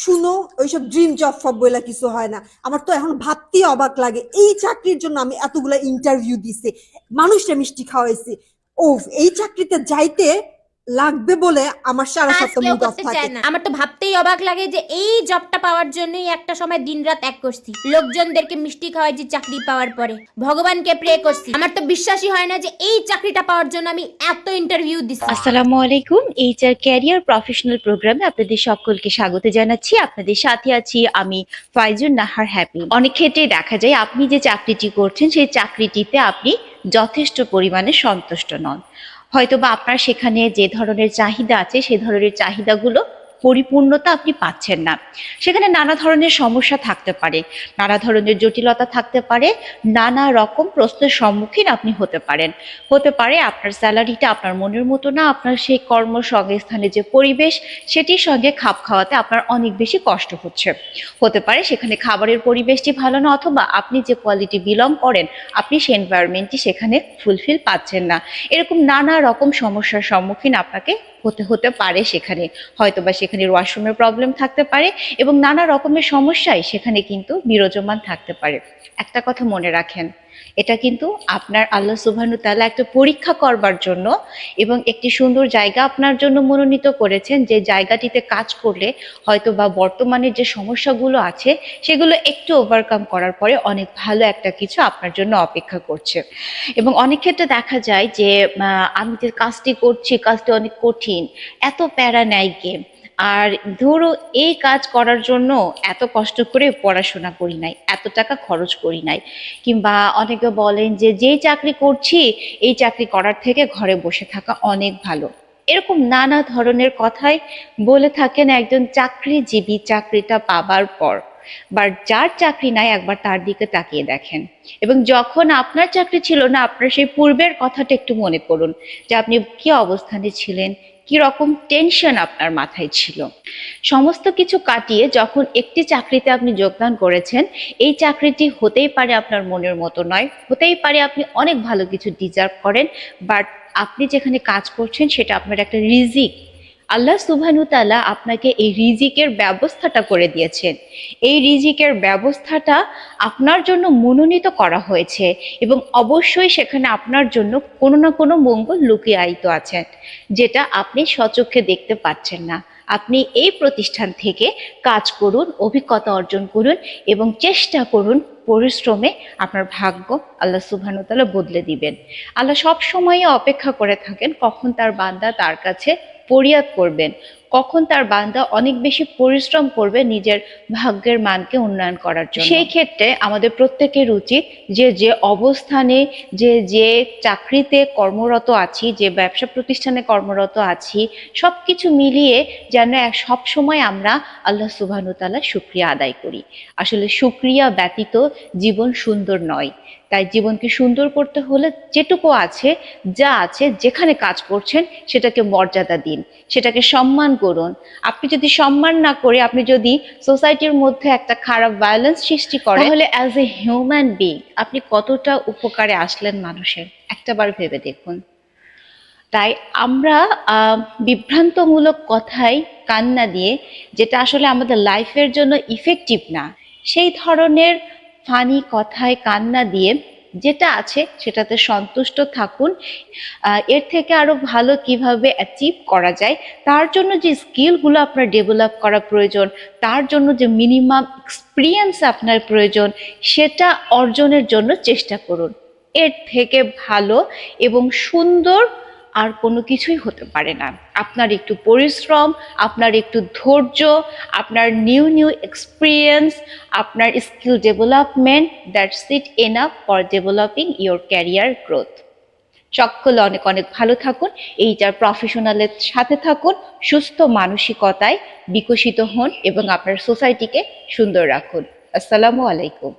শুনো, ওইসব dream job ফব বলে কিছু হয় না। আমার তো এখন ভাবতেই অবাক লাগে, এই চাকরির জন্য আমি এতগুলা ইন্টারভিউ দিছি মানুষটা মিষ্টি খাওয়াইছি। ও এই চাকরিতে যাইতে লাগবে বলে আমার সারা সপ্তাহ মুড অফ করতে থাকে। চায় না। আমার তো ভাবতেই অবাক লাগে যে এই জবটা পাওয়ার জন্যই একটা সময় দিনরাত এক করছি। লোকজনদেরকে মিষ্টি খাওয়াইছি চাকরি পাওয়ার পরে। ভগবানকে প্রে করছি। আমার তো বিশ্বাসই হয় না যে এই চাকরিটা পাওয়ার জন্য আমি এত ইন্টারভিউ দিছি। আসসালামু আলাইকুম এইচআর ক্যারিয়ার প্রফেশনাল প্রোগ্রামে আপনাদের সকলকে স্বাগত জানাচ্ছি। আপনাদের সাথে আছি আমি ফাইজুন নাহার হ্যাপি। অনেক ক্ষেত্রেই দেখা যায় আপনি যে চাকরিটি করছেন সেই চাকরিটিতে আপনি যথেষ্ট পরিমাণে সন্তুষ্ট নন। হয়তোবা আপনার সেখানে যে ধরনের চাহিদা আছে সে ধরনের চাহিদাগুলো পরিপূর্ণতা আপনি পাচ্ছেন না। সেখানে নানা ধরনের সমস্যা থাকতে পারে। নানা ধরনের জটিলতা থাকতে পারে। নানা রকম প্রশ্নের সম্মুখীন আপনি হতে পারেন। হতে পারে আপনার স্যালারিটা আপনার মনের মতো না, আপনার সেই কর্মসংস্থানে যে পরিবেশ, সেটির সঙ্গে খাপ খাওয়াতে আপনার অনেক বেশি কষ্ট হচ্ছে। হতে পারে সেখানে খাবারের পরিবেশটি ভালো না, অথবা আপনি যে কোয়ালিটি বিলং করেন, আপনি সেই এনভায়রনমেন্টটি সেখানে ফুলফিল পাচ্ছেন না। এরকম নানা রকম সমস্যার সম্মুখীন আপনাকে হতে হতে পারে সেখানে। হয়তো বা সেখানে ওয়াশরুমের প্রবলেম থাকতে পারে এবং নানা রকমের সমস্যায় সেখানে কিন্তু বিরাজমান থাকতে পারে। একটা কথা মনে রাখেন এটা কিন্তু আপনার আল্লাহ সুবহানু তাআলা একটা পরীক্ষা করবার জন্য এবং একটি সুন্দর জায়গা আপনার জন্য মনোনীত করেছেন যে জায়গাটিতে কাজ করলে হয়তো বা বর্তমানে যে সমস্যাগুলো আছে সেগুলো একটু ওভারকাম করার পরে অনেক ভালো একটা কিছু আপনার জন্য অপেক্ষা করছে। এবং অনেক ক্ষেত্রে দেখা যায় যে আমি যে কাজটি করছি, কাজটি অনেক কঠিন, এত প্যারা নেয় গেম আর ধরো এই কাজ করার জন্য এত কষ্ট করে পড়াশোনা করি নাই, এত টাকা খরচ করি নাই, কিংবা অনেকে বলেন যে, যেই চাকরি করছি, এই চাকরি করার থেকে ঘরে বসে থাকা অনেক ভালো। এরকম নানা ধরনের কথাই বলে থাকেন একজন চাকরিজীবী চাকরিটা পাবার পর। বা যার চাকরি নাই একবার তার দিকে তাকিয়ে দেখেন। এবং যখন আপনার চাকরি ছিল না, আপনার সেই পূর্বের কথাটা একটু মনে করুন, যে আপনি কি অবস্থানে ছিলেন, কি রকম টেনশন আপনার মাথায় ছিল। সমস্ত কিছু কাটিয়ে যখন একটি চাকরিতে আপনি যোগদান করেছেন, এই চাকরিটি হতেই পারে আপনার মনের মতো নয়, হতেই পারে আপনি অনেক ভালো কিছু ডিজার্ভ করেন বাট আপনি যেখানে কাজ করছেন, সেটা আপনার একটা রিজিক আল্লাহ সুবহানু তাআলা আপনাকে এই রিজিকের ব্যবস্থাটা করে দিয়েছেন। এই রিজিকের ব্যবস্থাটা আপনার জন্য মনোনীত করা হয়েছে এবং অবশ্যই সেখানে আপনার জন্য কোনো না কোনো মঙ্গল লুকিয়ে আয়িত আছেন, যেটা আপনি সচক্ষে দেখতে পাচ্ছেন না। আপনি এই প্রতিষ্ঠান থেকে কাজ করুন, অভিজ্ঞতা অর্জন করুন এবং চেষ্টা করুন পরিশ্রমে আপনার ভাগ্য আল্লাহ সুবহানাহু বদলে দিবেন। আল্লাহ সব সময় অপেক্ষা করে থাকেন কখন তার বান্দা তার কাছে ফরিয়াদ করবেন। কখন তার বান্দা অনেক বেশি পরিশ্রম করবে নিজের ভাগ্যের মানকে উন্নয়ন করার জন্য। সেই ক্ষেত্রে আমাদের প্রত্যেকের উচিত যে যে অবস্থানে, যে যে চাকরিতে কর্মরত আছি, যে ব্যবসা প্রতিষ্ঠানে কর্মরত আছি সব কিছু মিলিয়ে যেন সব সময় আমরা আল্লাহ সুবহানাহু তাআলা শুক্রিয়া আদায় করি। আসলে শুক্রিয়া ব্যতীত জীবন সুন্দর নয়। তাই জীবনকে সুন্দর করতে হলে যেটুকু আছে, যা আছে, যেখানে কাজ করছেন, সেটাকে মর্যাদা দিন, সেটাকে সম্মান করুন। আপনি যদি সম্মান না করে, আপনি যদি সোসাইটির মধ্যে একটা খারাপ ভায়োলেন্স সৃষ্টি করেন, তাহলে অ্যাজ এ হিউম্যান বিং আপনি কতটা উপকারে আসলেন মানুষের? একটাবার ভেবে দেখুন। তাই আমরা বিভ্রান্তমূলক কথায় কান্না দিয়ে, যেটা আসলে আমাদের লাইফের জন্য ইফেক্টিভ না, সেই ধরনের ফানি কথায় কান্না দিয়ে যেটা আছে সেটাতে সন্তুষ্ট থাকুন। এর থেকে আরও ভালো কীভাবে অ্যাচিভ করা যায়, তার জন্য যে স্কিলগুলো আপনার ডেভেলপ করা প্রয়োজন, তার জন্য যে মিনিমাম এক্সপিরিয়েন্স আপনার প্রয়োজন, সেটা অর্জনের জন্য চেষ্টা করুন। এর থেকে ভালো এবং সুন্দর আর কোনো কিছুই হতে পারে না। আপনার একটু পরিশ্রম, আপনার একটু ধৈর্য, আপনার নিউ নিউ এক্সপিরিয়েন্স আপনার skill development that's it enough for developing your career growth সকলে অনেক অনেক ভালো থাকুন, এইটার প্রফেশনালের সাথে থাকুন, সুস্থ মানসিকতায় বিকশিত হন এবং আপনার সোসাইটিকে সুন্দর রাখুন। আসসালামু আলাইকুম।